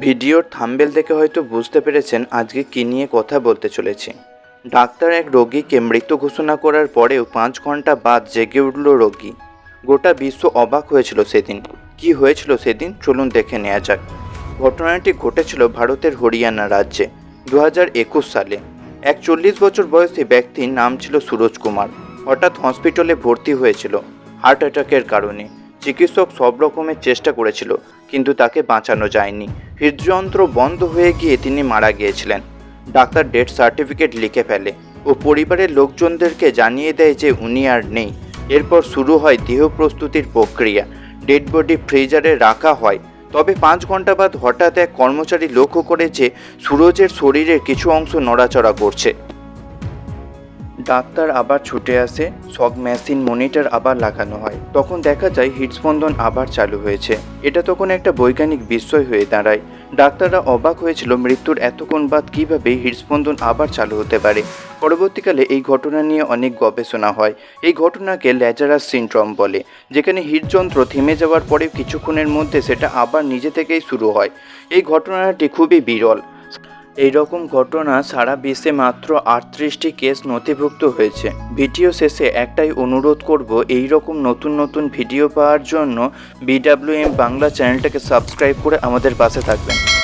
ভিডিওর থাম্বেল দেখে হয়তো বুঝতে পেরেছেন আজকে কী নিয়ে কথা বলতে চলেছি। ডাক্তার এক রোগীকে মৃত ঘোষণা করার পরেও পাঁচ ঘণ্টা বাদ জেগে উঠল রোগী। গোটা বিশ্ব অবাক হয়েছিল সেদিন। কি হয়েছিল সেদিন? চলুন দেখে নেওয়া যাক। ঘটনাটি ঘটেছিল ভারতের হরিয়ানা রাজ্যে দু হাজার একুশ সালে। এক চল্লিশ বছর বয়সী ব্যক্তির নাম ছিল সুরজ কুমার। হঠাৎ হসপিটালে ভর্তি হয়েছিল। হার্ট অ্যাটাকের কারণে। চিকিৎসক সব রকমের চেষ্টা করেছিল, কিন্তু তাকে বাঁচানো যায়নি। হৃদযন্ত্র বন্ধ হয়ে গিয়ে তিনি মারা গিয়েছিলেন। ডাক্তার ডেথ সার্টিফিকেট লিখে ফেলে ও পরিবারের লোকজনদেরকে জানিয়ে দেয় যে উনি আর নেই। এরপর শুরু হয় দেহ প্রস্তুতির প্রক্রিয়া। ডেড বডি ফ্রিজারে রাখা হয়। তবে পাঁচ ঘণ্টা বাদ হঠাৎ এক কর্মচারী লক্ষ্য করে যে সুরজের শরীরের কিছু অংশ নড়াচড়া করছে। ডাক্তার আবার ছুটে আসে, সব মেশিন মনিটর আবার লাগানো হয়। তখন দেখা যায় হৃদস্পন্দন আবার চালু হয়েছে। এটা তখন একটা বৈজ্ঞানিক বিস্ময় হয়ে দাঁড়ায়। ডাক্তাররা অবাক হয়েছিল মৃত্যুর এতক্ষণ বাদ কীভাবে হৃদস্পন্দন আবার চালু হতে পারে। পরবর্তীকালে এই ঘটনা নিয়ে অনেক গবেষণা হয়। এই ঘটনাকে ল্যাজারাস সিনড্রোম বলে, যেখানে হৃদযন্ত্র থেমে যাওয়ার পরে কিছুক্ষণের মধ্যে সেটা আবার নিজে থেকেই শুরু হয়। এই ঘটনাটি খুবই বিরল। এই রকম ঘটনা সারা বিশ্বে মাত্র আটত্রিশটি কেস নথিভুক্ত হয়েছে। ভিডিও শেষে একটাই অনুরোধ করব এই রকম নতুন নতুন ভিডিও পাওয়ার জন্য বিডাব্লিউএম বাংলা চ্যানেলটাকে সাবস্ক্রাইব করে আমাদের পাশে থাকবেন।